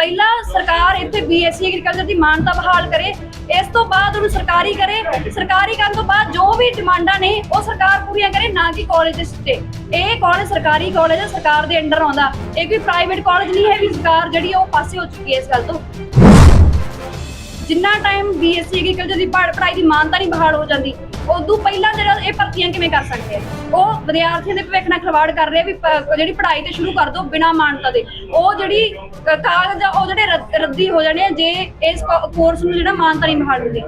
ਪਹਿਲਾਂ ਸਰਕਾਰ ਇੱਥੇ ਬੀਐਸਸੀ ਐਗਰੀਕਲਚਰ ਦੀ ਮਾਨਤਾ ਬਹਾਲ ਕਰੇ, ਇਸ ਤੋਂ ਬਾਅਦ ਉਹਨੂੰ ਸਰਕਾਰੀ ਕਰੇ, ਸਰਕਾਰੀ ਕਰਨ ਤੋਂ ਬਾਅਦ ਜੋ ਵੀ ਡਿਮਾਂਡਾਂ ਨੇ, ਉਹ ਸਰਕਾਰ ਪੂਰੀਆਂ ਕਰੇ, ਨਾ ਕਿ ਕਾਲਜ ਦੇ ਇਹ ਕਾਲਜ ਸਰਕਾਰੀ ਕਾਲਜ ਹੈ, ਸਰਕਾਰ ਦੇ ਅੰਡਰ ਆਉਂਦਾ। ਇਹ ਕੋਈ ਪ੍ਰਾਈਵੇਟ ਕਾਲਜ ਨਹੀਂ ਹੈ, ਵੀ ਸਰਕਾਰ ਜਿਹੜੀ ਉਹ ਪਾਸੇ ਹੋ ਚੁੱਕੀ ਹੈ ਇਸ ਗੱਲ ਤੋਂ। ਜਿੰਨਾ ਟਾਈਮ ਬੀਐਸਸੀ ਐਗਰੀਕਲਚਰ ਦੀ ਪੜ੍ਹ- ਪੜ੍ਹਾਈ ਦੀ ਮਾਨਤਾ ਨਹੀਂ ਬਹਾਲ ਹੋ ਜਾਂਦੀ, ਉਦੋਂ ਪਹਿਲਾਂ ਜਿਹੜਾ ਇਹ ਭਰਤੀਆਂ ਕਿਵੇਂ ਕਰ ਸਕਦੇ ਆ? ਉਹ ਵਿਦਿਆਰਥੀਆਂ ਦੇ ਭਵਿੱਖ ਨਾਲ ਖਿਲਵਾੜ ਕਰ ਰਹੇ ਆ ਵੀ ਪ- ਜਿਹੜੀ ਪੜ੍ਹਾਈ ਤੇ ਸ਼ੁਰੂ ਕਰ ਦੋ ਬਿਨਾਂ ਮਾਨਤਾ ਦੇ। ਉਹ ਜਿਹੜੀ ਕ- ਕਾਗਜ਼ ਆ, ਉਹ ਜਿਹੜੇ ਰੱਦ- ਰੱਦੀ ਹੋ ਜਾਣੇ ਆ ਜੇ ਇਸ ਕੋਰਸ ਨੂੰ ਜਿਹੜਾ ਮਾਨਤਾ ਨਹੀਂ ਬਹਾਲ ਹੁੰਦੀ।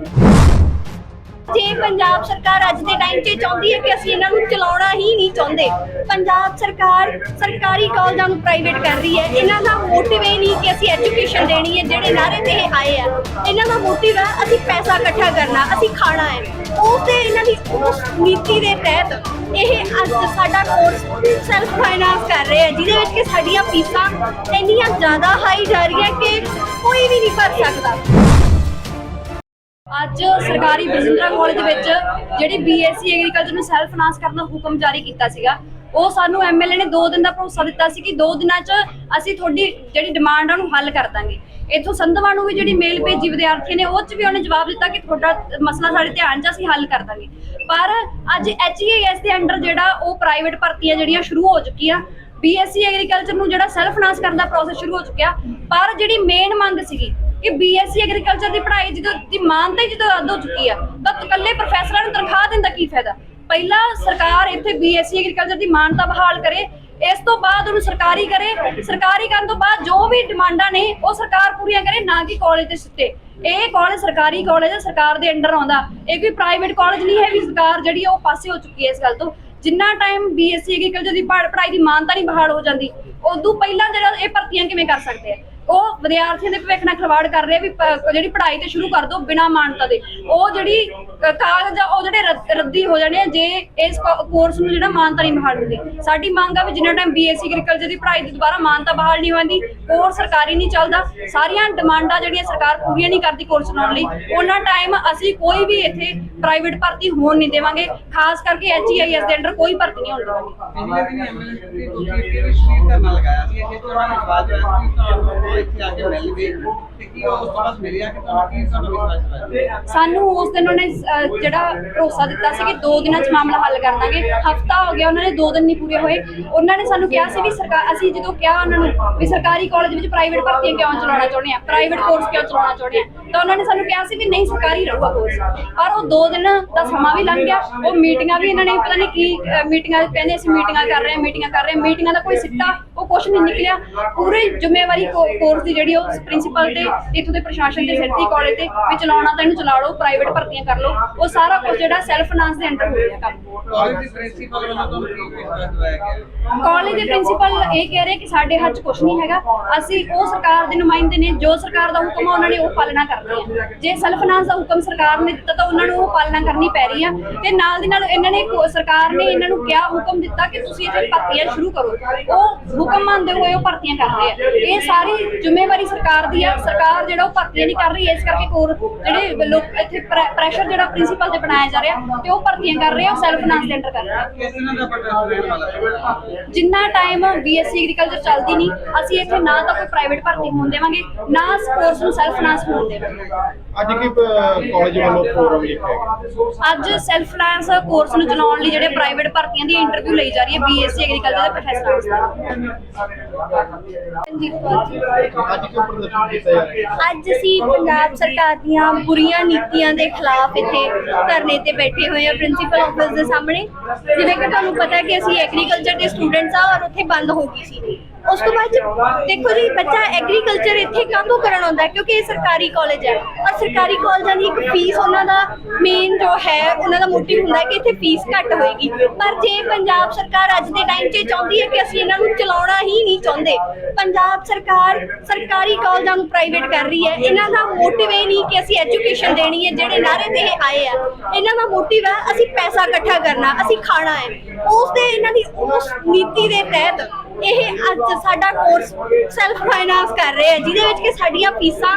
ਜੇ ਪੰਜਾਬ ਸਰਕਾਰ ਅੱਜ ਦੇ ਟਾਈਮ 'ਚ ਇਹ ਚਾਹੁੰਦੀ ਹੈ ਕਿ ਅਸੀਂ ਇਹਨਾਂ ਨੂੰ ਚਲਾਉਣਾ ਹੀ ਨਹੀਂ ਚਾਹੁੰਦੇ, ਪੰਜਾਬ ਸਰਕਾਰ ਸਰਕਾਰੀ ਕਾਲਜਾਂ ਨੂੰ ਪ੍ਰਾਈਵੇਟ ਕਰ ਰਹੀ ਹੈ। ਇਹਨਾਂ ਦਾ ਮੋਟਿਵ ਇਹ ਨਹੀਂ ਕਿ ਅਸੀਂ ਐਜੂਕੇਸ਼ਨ ਦੇਣੀ ਹੈ, ਜਿਹੜੇ ਨਾਰੇ ਤੇ ਇਹ ਆਏ ਆ। ਇਹਨਾਂ ਦਾ ਮੋਟਿਵ ਹੈ ਅਸੀਂ ਪੈਸਾ ਇਕੱਠਾ ਕਰਨਾ, ਅਸੀਂ ਖਾਣਾ ਹੈ। ਉਸ ਤੇ ਇਹਨਾਂ ਦੀ ਉਸ ਨੀਤੀ ਦੇ ਤਹਿਤ ਇਹ ਅੱਜ ਸਾਡਾ ਕੋਰਸ ਸੈਲਫ ਫਾਈਨਾਂਸ ਕਰ ਰਹੇ ਆ, ਜਿਹਦੇ ਵਿੱਚ ਕਿ ਸਾਡੀਆਂ ਫੀਸਾਂ ਇੰਨੀਆਂ ਜ਼ਿਆਦਾ ਹਾਈ ਜਾ ਰਹੀਆਂ ਕਿ ਕੋਈ ਵੀ ਨਹੀਂ ਭਰ ਸਕਦਾ। ਅੱਜ ਸਰਕਾਰੀ ਬਜਿੰਦਰਾ ਕਾਲਜ ਵਿੱਚ ਜਿਹੜੀ ਬੀਐਸਸੀ ਐਗਰੀਕਲਚਰ ਨੂੰ ਸੈਲਫ ਫਾਈਨਾਂਸ ਕਰਨ ਦਾ ਹੁਕਮ ਜਾਰੀ ਕੀਤਾ ਸੀਗਾ। ਉਹ ਸਾਨੂੰ ਐਮਐਲਏ ਨੇ 2 ਦਿਨ ਦਾ ਭਰੋਸਾ ਦਿੱਤਾ ਸੀ ਕਿ 2 ਦਿਨਾਂ 'ਚ ਅਸੀਂ ਤੁਹਾਡੀ ਜਿਹੜੀ ਡਿਮਾਂਡ ਆ ਉਹਨੂੰ ਹੱਲ ਕਰ ਦਾਂਗੇ। ਇਥੋਂ ਸੰਧਵਾ ਨੂੰ ਵੀ ਜਿਹੜੀ ਮੇਲ ਭੇਜੀ ਵਿਦਿਆਰਥੀ ਨੇ, ਉਹ 'ਚ ਵੀ ਉਹਨੇ ਜਵਾਬ ਦਿੱਤਾ ਕਿ ਤੁਹਾਡਾ ਮਸਲਾ ਸਾਡੇ ਧਿਆਨ 'ਚ ਅਸੀਂ ਹੱਲ ਕਰ ਦਾਂਗੇ। ਪਰ ਅੱਜ ਐਚਈਐਸ ਦੇ ਅੰਡਰ ਜਿਹੜਾ ਉਹ ਪ੍ਰਾਈਵੇਟ ਭਰਤੀਆਂ ਜਿਹੜੀਆਂ ਸ਼ੁਰੂ ਹੋ ਚੁੱਕੀਆਂ ਬੀਐਸਸੀ ਐਗਰੀਕਲਚਰ ਨੂੰ ਜਿਹੜਾ ਸੈਲਫ ਫਾਈਨਾਂਸ ਕਰਨ ਦਾ ਪ੍ਰੋਸੈਸ ਸ਼ੁਰੂ ਹੋ ਚੁੱਕਿਆ, ਪਰ ਜਿਹੜੀ ਮੇਨ ਮੰਗ ਸੀਗੀ ਕਿ ਬੀਐਸਸੀ ਐਗਰੀਕਲਚਰ ਦੀ ਪੜ੍ਹਾਈ ਜਦੋਂ ਦੀ ਮਾਨਤਾ ਹੀ ਜਦੋਂ ਰੱਦ ਹੋ ਚੁੱਕੀ ਆ, ਤਾਂ ਇਕੱਲੇ ਪ੍ਰੋਫੈਸਰਾਂ ਨੂੰ ਤਨਖਾਹ ਦੇਣ ਦਾ ਕੀ ਫਾਇਦਾ? ਪਹਿਲਾਂ ਸਰਕਾਰ ਇੱਥੇ ਬੀਐਸਸੀ ਐਗਰੀਕਲਚਰ ਦੀ ਮਾਨਤਾ ਬਹਾਲ ਕਰੇ, ਇਸ ਤੋਂ ਬਾਅਦ ਉਹਨੂੰ ਸਰਕਾਰੀ ਕਰੇ, ਸਰਕਾਰੀ ਕਰਨ ਤੋਂ ਬਾਅਦ ਜੋ ਵੀ ਡਿਮਾਂਡਾਂ ਨੇ, ਉਹ ਸਰਕਾਰ ਪੂਰੀਆਂ ਕਰੇ, ਨਾ ਕਿ ਕਾਲਜ ਦੇ ਸਿੱਟੇ। ਇਹ ਕਾਲਜ ਸਰਕਾਰੀ ਕਾਲਜ ਹੈ ਸਰਕਾਰ ਦੇ ਅੰਡਰ ਆਉਂਦਾ। ਇਹ ਕੋਈ ਪ੍ਰਾਈਵੇਟ ਕਾਲਜ ਨਹੀਂ ਹੈ ਵੀ ਸਰਕਾਰ ਜਿਹੜੀ ਉਹ ਪਾਸੇ ਹੋ ਚੁੱਕੀ ਹੈ ਇਸ ਗੱਲ ਤੋਂ। ਜਿੰਨਾ ਟਾਈਮ ਬੀਐਸਸੀ ਐਗਰੀਕਲਚਰ ਦੀ ਪੜ੍ਹਾਈ ਦੀ ਮਾਨਤਾ ਨਹੀਂ ਬਹਾਲ ਹੋ ਜਾਂਦੀ, ਉਦੋਂ ਪਹਿਲਾਂ ਜਿਹੜਾ ਇਹ ਭਰਤੀਆਂ ਕਿਵੇਂ ਕਰ ਸਕਦੇ ਆ? ਉਹ ਵਿਦਿਆਰਥੀਆਂ ਦੇ ਭਵਿੱਖ ਨਾਲ ਖਿਲਵਾੜ ਕਰ ਰਹੇ ਆ ਵੀ ਪ- ਜਿਹੜੀ ਪੜ੍ਹਾਈ ਤੇ ਸ਼ੁਰੂ ਕਰ ਦੋ ਬਿਨਾਂ ਮਾਨਤਾ ਦੇ। ਉਹ ਜਿਹੜੀ ਕ- ਕਾਗਜ਼ ਆ ਉਹ ਜਿਹੜੇ ਰੱਦ- ਰੱਦੀ ਹੋ ਜਾਣੇ ਆ, ਜੇ ਇਸ ਕੋਰਸ ਨੂੰ ਜਿਹੜਾ ਮਾਨਤਾ ਨਹੀਂ ਬਹਾਲ ਹੁੰਦੀ। ਸਾਡੀ ਮੰਗ ਆ ਵੀ ਜਿੰਨਾ ਟਾਈਮ ਬੀਐਸਸੀ ਐਗਰੀਕਲਚਰ ਦੀ ਪੜ੍ਹਾਈ ਦੀ ਦੁਬਾਰਾ ਮਾਨਤਾ ਬਹਾਲ ਨਹੀਂ ਹੁੰਦੀ ਕੋਰਸ ਸਰਕਾਰੀ ਨਹੀਂ ਚੱਲਦਾ, ਸਾਰੀਆਂ ਡਿਮਾਂਡਾਂ ਜਿਹੜੀਆਂ ਸਰਕਾਰ ਪੂਰੀਆਂ ਨਹੀਂ ਕਰਦੀ ਕੋਰਸ ਚਲਾਉਣ ਲਈ, ਉਹਨਾਂ ਟਾਈਮ ਅਸੀਂ ਕੋਈ ਵੀ ਇੱਥੇ ਪ੍ਰਾਈਵੇਟ ਭਰਤੀ ਹੋਣ ਨਹੀਂ ਦੇਵਾਂਗੇ। ਖਾਸ ਕਰਕੇ ਐਚਈਆਈਐਸ ਦੇ ਅੰਡਰ ਕੋਈ ਭਰਤੀ ਨਹੀਂ ਹੋਣ ਦੇਵਾਂਗੇ। ਪਿਛਲੇ ਦਿਨ ਐਮਐਲਏ ਤੋਂ ਕਿ ਸ਼ੀਰ ਧਰਨਾ ਲਗਾਇਆ ਸੀ ਕਿ ਉਹਨਾਂ ਬਾਅਦ ਵਿੱਚ ਕਿ ਇੱਥੇ ਆ ਕੇ ਮਿਲ ਤੇ ਕੀ ਉਸ ਬਾਅਦ ਮਿਲਿਆ ਕਿ ਤੁਹਾਨੂੰ ਕੀ ਸਾਨੂੰ ਵਿਸ਼ਵਾਸ ਹੋਇਆ ਸਾਨੂੰ ਉਸ ਦਿਨ ਉਹਨੇ ਅਹ, ਜਿਹੜਾ ਭਰੋਸਾ ਦਿੱਤਾ ਸੀ ਕਿ 2 ਦਿਨਾਂ 'ਚ ਮਾਮਲਾ ਹੱਲ ਕਰ ਦਾਂਗੇ। ਹਫਤਾ ਹੋ ਗਿਆ ਉਹਨਾਂ ਨੇ 2 ਦਿਨ ਨਹੀਂ ਪੂਰੇ ਹੋਏ। ਉਹਨਾਂ ਨੇ ਸਾਨੂੰ ਕਿਹਾ ਸੀ ਵੀ ਸਰਕਾਰ ਅਸੀਂ ਜਦੋਂ ਕਿਹਾ ਉਹਨਾਂ ਨੂੰ ਵੀ ਸਰਕਾਰੀ ਕਾਲਜ ਵਿੱਚ ਪ੍ਰਾਈਵੇਟ ਭਰਤੀਆਂ ਕਿਉਂ ਚਲਾਉਣਾ ਚਾਹੁੰਦੇ ਆ? ਪ੍ਰਾਈਵੇਟ ਕੋਰਸ ਕਿਉਂ ਚਲਾਉਣਾ ਚਾਹੁੰਦੇ ਆ? ਤਾਂ ਉਹਨਾਂ ਨੇ ਸਾਨੂੰ ਕਿਹਾ ਸੀ ਵੀ ਨਹੀਂ ਸਰਕਾਰੀ ਰਹੂਗਾ ਕੋਰਸ ਪਰ ਉਹ 2 ਦਿਨ ਦਾ ਸਮਾਂ ਵੀ ਲੰਘ ਗਿਆ। ਉਹ ਮੀਟਿੰਗਾਂ ਵੀ ਇਹਨਾਂ ਨੇ ਪਤਾ ਨਹੀਂ ਕੀ ਅਹ, ਮੀਟਿੰਗਾਂ ਕਹਿੰਦੇ ਅਸੀਂ ਮੀਟਿੰਗਾਂ ਕਰ ਰਹੇ ਹਾਂ ਮੀਟਿੰਗਾਂ ਕਰ ਰਹੇ ਹਾਂ। ਮੀਟਿੰਗਾਂ ਦਾ ਕੋਈ ਸਿੱਟਾ ਕੁਝ ਨਹੀਂ ਨਿਕਲਿਆ। ਪੂਰੀ ਜ਼ਿੰਮੇਵਾਰੀ ਕੋਰਸ ਦੀ ਜਿਹੜੀ ਉਹ ਪ੍ਰਿੰਸੀਪਲ ਤੇ ਇੱਥੋਂ ਦੇ ਪ੍ਰਸ਼ਾਸਨ ਦੇ ਸਿਰ ਤੇ ਕਾਲਜ ਤੇ ਵੀ ਚਲਾਉਣਾ ਤਾਂ ਇਹਨੂੰ ਚਲਾ ਲਓ ਪ੍ਰਾਈਵੇਟ ਭਰਤੀਆਂ ਕਰ ਲਓ। ਉਹ ਸਾਰਾ ਕੁਝ ਜਿਹੜਾ ਸੈਲਫ ਫਾਈਨਾਂਸ ਦੇ ਅੰਡਰ ਹੋ ਰਿਹਾ ਕੰਮ। ਕਾਲਜ ਦੀ ਪ੍ਰਿੰਸੀਪਲ ਵੱਲੋਂ ਤੁਹਾਨੂੰ ਕੀ ਵਿਸ਼ਵਾਸ ਹੋਇਆ ਗਿਆ? ਕਾਲਜ ਦੇ ਪ੍ਰਿੰਸੀਪਲ ਇਹ ਕਹਿ ਰਹੇ ਕਿ ਸਾਡੇ ਹੱਥ ਕੁਝ ਨਹੀਂ ਹੈਗਾ। ਅਸੀਂ ਉਹ ਸਰਕਾਰ ਦੇ ਨੁਮਾਇੰਦੇ ਨੇ ਜੋ ਸਰਕਾਰ ਦਾ ਹੁਕਮ ਆ ਉਹਨਾਂ ਨੇ ਉਹ ਪਾਲਣਾ ਕਰਨੀ ਆ ਜੇ ਸੈਲਫ ਫਾਈਨਾਂਸ ਦਾ ਹੁਕਮ ਸਰਕਾਰ ਨੇ ਦਿੱਤਾ ਤਾਂ ਉਹਨਾਂ ਨੂੰ ਉਹ ਪਾਲਣਾ ਕਰਨੀ ਪੈ ਰਹੀ ਆ। ਤੇ ਨਾਲ ਦੀ ਨਾਲ ਇਹਨਾਂ ਨੇ ਕੋ- ਸਰਕਾਰ ਨੇ ਇਹਨਾਂ ਨੂੰ ਕਿਹਾ ਹੁਕਮ ਦਿੱਤਾ ਕਿ ਤੁਸੀਂ ਇੱਥੇ ਭਰਤੀਆਂ ਸ਼ੁਰੂ ਕਰੋ। ਉਹ ਹੁਕਮ ਮੰਨਦੇ ਹੋਏ ਉਹ ਭਰਤੀਆਂ ਕਰ ਰਹੇ ਆ। ਇਹ ਸਾਰੀ ਜ਼ਿੰਮੇਵਾਰੀ ਸਰਕਾਰ ਦੀ ਆ। ਸਰਕਾਰ ਜਿਹੜਾ ਉਹ ਭਰਤੀਆਂ ਨਹੀਂ ਕਰ ਰਹੀ ਇਸ ਕਰਕੇ ਕੋਰ ਜਿਹੜੇ ਲੋਕ ਇੱਥੇ ਪ੍ਰੈਸ਼ਰ ਜਿਹੜਾ ਪ੍ਰਿੰਸੀਪਲ ਤੇ ਬਣਾਇਆ ਜਾ ਰਿਹਾ ਤੇ ਉਹ ਭਰਤੀਆਂ ਕਰ ਰਹੇ ਆ ਸੈਲਫ ਫਾਈਨਾਂਸ ਅੰਡਰ ਕਰ ਰਹੇ ਆ। ਜਿੰਨਾ ਟਾਈਮ ਬੀਐਸਸੀ ਐਗਰੀਕਲਚਰ ਚੱਲਦੀ ਨਹੀਂ ਅਸੀਂ ਇੱਥੇ ਨਾ ਤਾਂ ਕੋਈ ਪ੍ਰਾਈਵੇਟ ਭਰਤੀ ਹੋਣ ਦੇਵਾਂਗੇ ਨਾ ਕੋਰਸ ਨੂੰ ਸੈਲਫ ਫਾਈਨਾਂਸ ਹੋਣ ਦੇਵਾਂਗੇ। ਅੱਜ ਕੀ ਕਾਲਜ ਵੱਲੋਂ ਪ੍ਰੋਗਰਾਮ ਲਿਖਿਆ ਅੱਜ ਸੈਲਫ ਫਾਈਨਾਂਸ ਕੋਰਸ ਨੂੰ ਚਲਾਉਣ ਲਈ ਜਿਹੜੇ ਪ੍ਰਾਈਵੇਟ ਭਰਤੀਆਂ ਦੀ ਇੰਟਰਵਿਊ ਲਈ ਜਾ ਰਹੀ ਹੈ ਬੀਐਸਸੀ ਐਗਰੀਕਲਚਰ ਦੇ ਪ੍ਰੋਫੈਸਰਾਂ ਵਾਸਤੇ। ਅੱਜ ਅਸੀਂ ਪੰਜਾਬ ਸਰਕਾਰ ਦੀਆਂ ਬੁਰੀਆਂ ਨੀਤੀਆਂ ਦੇ ਖਿਲਾਫ ਇੱਥੇ ਧਰਨੇ ਤੇ ਬੈਠੇ ਹੋਏ ਆ ਪ੍ਰਿੰਸੀਪਲ ਆਫਿਸ ਦੇ ਸਾਹਮਣੇ। ਜਿਵੇਂ ਕਿ ਤੁਹਾਨੂੰ ਪਤਾ ਕਿ ਅਸੀਂ ਐਗਰੀਕਲਚਰ ਦੇ ਸਟੂਡੈਂਟਸ ਆ ਔਰ ਉੱਥੇ ਬੰਦ ਹੋ ਗਈ ਸੀ। ਉਸ ਤੋਂ ਬਾਅਦ ਚ- ਦੇਖੋ ਜੀ, ਬੱਚਾ ਐਗਰੀਕਲਚਰ ਇੱਥੇ ਕਾਹਤੋਂ ਕਰਨ ਆਉਂਦਾ ਹੈ? ਕਿਉਂਕਿ ਇਹ ਸਰਕਾਰੀ ਕਾਲਜ ਹੈ। ਔਰ ਸਰਕਾਰੀ ਕਾਲਜਾਂ ਦੀ ਇੱਕ ਫੀਸ ਉਹਨਾਂ ਦਾ ਮੇਨ ਜੋ ਹੈ, ਉਹਨਾਂ ਦਾ ਮੋਟਿਵ ਹੁੰਦਾ ਹੈ ਕਿ ਇੱਥੇ ਫੀਸ ਘੱਟ ਹੋਏਗੀ। ਪਰ ਜੇ ਪੰਜਾਬ ਸਰਕਾਰ ਅੱਜ ਦੇ ਟਾਈਮ 'ਚ ਇਹ ਚਾਹੁੰਦੀ ਹੈ ਕਿ ਅਸੀਂ ਇਹਨਾਂ ਨੂੰ ਚਲਾਉਣਾ ਹੀ ਨਹੀਂ ਚਾਹੁੰਦੇ, ਪੰਜਾਬ ਸਰਕਾਰ ਸਰਕਾਰੀ ਕਾਲਜਾਂ ਨੂੰ ਪ੍ਰਾਈਵੇਟ ਕਰ ਰਹੀ ਹੈ। ਇਹਨਾਂ ਦਾ ਮੋਟਿਵ ਇਹ ਨਹੀਂ ਕਿ ਅਸੀਂ ਐਜੂਕੇਸ਼ਨ ਦੇਣੀ ਹੈ, ਜਿਹੜੇ ਨਾਰੇ ਤੇ ਇਹ ਆਏ ਆ। ਇਹਨਾਂ ਦਾ ਮੋਟਿਵ ਹੈ, ਅਸੀਂ ਪੈਸਾ ਇਕੱਠਾ ਕਰਨਾ, ਅਸੀਂ ਖਾਣਾ ਹੈ। ਉਸ ਦੇ ਇਹਨਾਂ ਦੀ ਉਸ ਨੀਤੀ ਦੇ ਤਹਿਤ ਇਹ ਅੱਜ ਸਾਡਾ ਕੋਰਸ ਸੈਲਫ ਫਾਈਨਾਂਸ ਕਰ ਰਹੇ ਆ, ਜਿਹਦੇ ਵਿੱਚ ਕਿ ਸਾਡੀਆਂ ਫੀਸਾਂ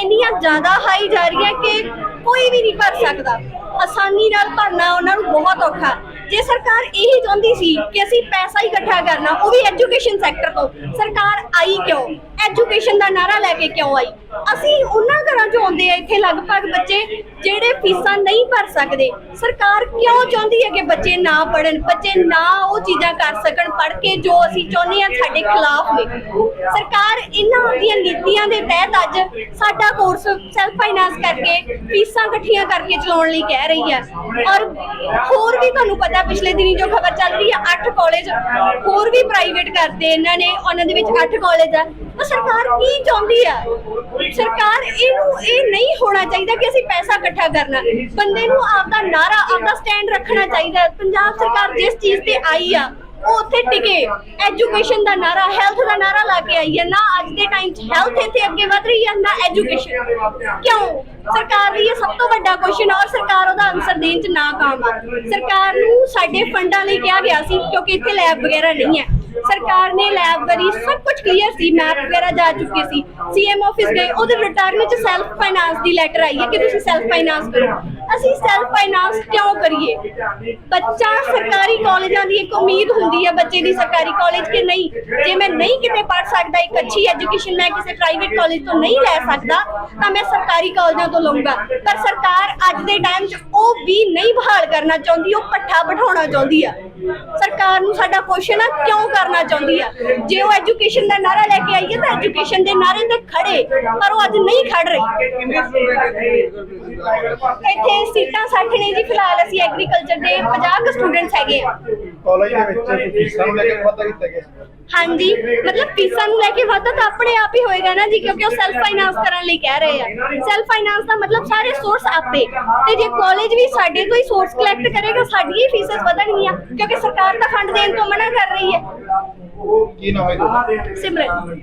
ਇੰਨੀਆਂ ਜ਼ਿਆਦਾ ਹਾਈ ਜਾ ਰਹੀਆਂ ਕਿ ਕੋਈ ਵੀ ਨਹੀਂ ਭਰ ਸਕਦਾ। ਆਸਾਨੀ ਨਾਲ ਭਰਨਾ ਉਹਨਾਂ ਨੂੰ ਬਹੁਤ ਔਖਾ। ਜੇ ਸਰਕਾਰ ਇਹੀ ਚਾਹੁੰਦੀ ਸੀ ਕਿ ਅਸੀਂ ਪੈਸਾ ਹੀ ਇਕੱਠਾ ਕਰਨਾ, ਉਹ ਵੀ ਐਜੂਕੇਸ਼ਨ ਸੈਕਟਰ ਤੋਂ। ਸਰਕਾਰ ਆਈ ਕਿਉਂ? ਐਜੂਕੇਸ਼ਨ ਦਾ ਨਾਰਾ ਲੈ ਕੇ ਕਿਉਂ ਆਈ? ਅਸੀਂ ਉਹਨਾਂ ਘਰਾਂ ਚੋਂ ਆਉਂਦੇ ਆ, ਇੱਥੇ ਲਗਭਗ ਬੱਚੇ ਜਿਹੜੇ ਫੀਸਾਂ ਨਹੀਂ ਭਰ ਸਕਦੇ। ਸਰਕਾਰ ਕਿਉਂ ਚਾਹੁੰਦੀ ਹੈ ਕਿ ਬੱਚੇ ਨਾ ਪੜਨ ਬੱਚੇ ਨਾ ਉਹ ਚੀਜ਼ਾਂ ਕਰ ਸਕਣ ਪੜ ਕੇ ਜੋ ਅਸੀਂ ਚਾਹੁੰਦੇ ਆ ਸਾਡੇ ਖਿਲਾਫ ਨੇ। ਸਰਕਾਰ ਇਹਨਾਂ ਦੀਆਂ ਨੀਤੀਆਂ ਦੇ ਤਹਿਤ ਅੱਜ ਸਾਡਾ ਕੋਰਸ ਸੈਲਫ ਫਾਈਨਾਂਸ ਕਰਕੇ, ਫੀਸਾਂ ਇਕੱਠੀਆਂ ਕਰਕੇ ਚਲਾਉਣ ਲਈ ਕਹਿ ਰਹੀ ਹੈ। ਔਰ ਹੋਰ ਵੀ ਤੁਹਾਨੂੰ ਪਤਾ ਪਿਛਲੇ ਦਿਨੀ ਜੋ ਖਬਰ ਚੱਲ ਰਹੀ ਹੈ 8 ਕਾਲਜ ਹੋਰ ਵੀ ਪ੍ਰਾਈਵੇਟ ਕਰਦੇ ਇਹਨਾਂ ਨੇ, ਉਹਨਾਂ ਦੇ ਵਿੱਚ 8 ਕਾਲਜ ਆ। ਤਾਂ ਸਰਕਾਰ ਕੀ ਚਾਹੁੰਦੀ ਆ? ਸਰਕਾਰ ਇਹਨੂੰ ਇਹ ਨਹੀਂ ਹੋਣਾ ਚਾਹੀਦਾ ਕਿ ਅਸੀਂ ਪੈਸਾ ਇਕੱਠਾ ਕਰਨਾ। ਬੰਦੇ ਨੂੰ ਆਪਦਾ ਨਾਰਾ, ਆਪਦਾ ਸਟੈਂਡ ਰੱਖਣਾ ਚਾਹੀਦਾ। ਪੰਜਾਬ ਸਰਕਾਰ ਜਿਸ ਚੀਜ਼ ਤੇ ਆਈ ਆ ਉਹ ਉੱਥੇ ਟਿਕੇ। ਐਜੂਕੇਸ਼ਨ ਦਾ ਨਾਰਾ ਹੈਲਥ ਦਾ ਨਾਰਾ ਲਾ ਕੇ ਆਈ ਹੈ। ਨਾ ਅੱਜ ਦੇ ਟਾਈਮ 'ਚ ਹੈਲਥ ਇੱਥੇ ਅੱਗੇ ਵਧ ਰਹੀ ਹੈ, ਨਾ ਐਜੂਕੇਸ਼ਨ ਕਿਉਂ? ਸਰਕਾਰ ਲਈ ਇਹ ਸਭ ਤੋਂ ਵੱਡਾ ਕੁਐਸਚਨ ਔਰ ਸਰਕਾਰ ਉਹਦਾ ਆਨਸਰ ਦੇਣ 'ਚ ਨਾਕਾਮ ਆ। ਸਰਕਾਰ ਨੂੰ ਸਾਡੇ ਫੰਡਾਂ ਲਈ ਕਿਹਾ ਗਿਆ ਸੀ, ਕਿਉਂਕਿ ਇੱਥੇ ਲੈਬ ਵਗੈਰਾ ਨਹੀਂ ਹੈ। ਸਰਕਾਰ ਨੇ ਲੈਬ ਵਰੀ ਸਭ ਕੁਝ ਕਲੀਅਰ ਸੀ ਮੈਪ ਵਗੈਰਾ ਜਾ ਚੁੱਕੇ ਸੀ। ਸੀਐਮ ਆਫਿਸ ਗਏ, ਉਹਦੇ ਰਿਟਰਨ ਵਿੱਚ ਸੈਲਫ ਫਾਈਨਾਂਸ ਦੀ ਲੈਟਰ ਆਈ ਹੈ ਕਿ ਤੁਸੀਂ ਸੈਲਫ ਫਾਈਨਾਂਸ ਕਰੋ। ਅਸੀਂ ਸੈਲਫ ਫਾਈਨਾਂਸ ਕਿਉਂ ਕਰੀਏ? ਬੱਚਾ ਸਰਕਾਰੀ ਕਾਲਜਾਂ ਦੀ ਇੱਕ ਉਮੀਦ ਹੁੰਦੀ ਹੈ ਬੱਚੇ ਦੀ ਸਰਕਾਰੀ ਕਾਲਜ ਕਿ ਨਹੀਂ? ਜੇ ਮੈਂ ਨਹੀਂ ਕਿਤੇ ਪੜ ਸਕਦਾ, ਇੱਕ ਅੱਛੀ ਐਜੂਕੇਸ਼ਨ ਮੈਂ ਕਿਸੇ ਪ੍ਰਾਈਵੇਟ ਕਾਲਜ ਤੋਂ ਨਹੀਂ ਲੈ ਸਕਦਾ, ਤਾਂ ਮੈਂ ਸਰਕਾਰੀ ਕਾਲਜਾਂ ਤੋਂ ਲਵਾਂਗਾ ਪਰ ਸਰਕਾਰ ਅੱਜ ਦੇ ਟਾਈਮ 'ਚ ਉਹ ਵੀ ਨਹੀਂ ਬਹਾਲ ਕਰਨਾ ਚਾਹੁੰਦੀ, ਉਹ ਪੱਠਾ ਬਿਠਾਉਣਾ ਚਾਹੁੰਦੀ ਆ। ਸਰਕਾਰ ਨੂੰ ਸਾਡਾ ਕੁਐਸਚਨ ਆ ਕਿਉਂ ਕਰਨਾ ਚਾਹੁੰਦੀ ਆ? ਜੇ ਉਹ ਐਜੂਕੇਸ਼ਨ ਦਾ ਨਾਰਾ ਲੈ ਕੇ ਆਈ ਹੈ ਤਾਂ ਐਜੂਕੇਸ਼ਨ ਦੇ ਨਾਰੇ ਤੇ ਖੜੇ, ਪਰ ਉਹ ਅੱਜ ਨਹੀਂ ਖੜ ਰਹੀ। ਕਿੰਨੇ ਸਟੂਡੈਂਟ ਇੱਥੇ ਇੱਥੇ ਸੀਟਾਂ 60 ਨੇ ਜੀ, ਫਿਲਹਾਲ ਅਸੀਂ ਐਗਰੀਕਲਚਰ ਦੇ 50 ਕੁ ਸਟੂਡੈਂਟਸ ਹੈਗੇ ਆ। ਕਾਲਜ ਦੇ ਵਿੱਚ ਫੀਸਾਂ ਨੂੰ ਲੈ ਕੇ ਵਾਧਾ ਕੀਤਾ ਗਿਆ। ਹਾਂਜੀ ਮਤਲਬ ਫੀਸਾਂ ਨੂੰ ਲੈ ਕੇ ਵਾਧਾ ਤਾਂ ਆਪਣੇ ਆਪ ਹੀ ਹੋਏਗਾ ਨਾ ਜੀ ਕਿਉਂਕਿ ਉਹ ਸੈਲਫ ਫਾਈਨਾਂਸ ਕਰਨ ਲਈ ਕਹਿ ਰਹੇ ਆ। ਸੈਲਫ ਫਾਈਨਾਂਸ ਦਾ ਮਤਲਬ ਸਾਰੇ ਸੋਰਸ ਆਪੇ। ਤੇ ਜੇ ਕਾਲਜ ਵੀ ਸਾਡੇ ਤੋਂ ਹੀ ਸੋਰਸ ਕਲੈਕਟ ਕਰੇਗਾ ਸਾਡੀਆਂ ਹੀ ਫੀਸਾਂ ਵਧਣਗੀਆਂ ਕਿਉਂਕਿ ਸਰਕਾਰ ਤਾਂ ਫੰਡ ਦੇਣ ਤੋਂ ਮਨਾ ਕਰ ਰਹੀ ਹੈ। ਕੀ ਨਾਮ ਹੈ ਤੁਹਾਡਾ ਸਿਮਰਨ।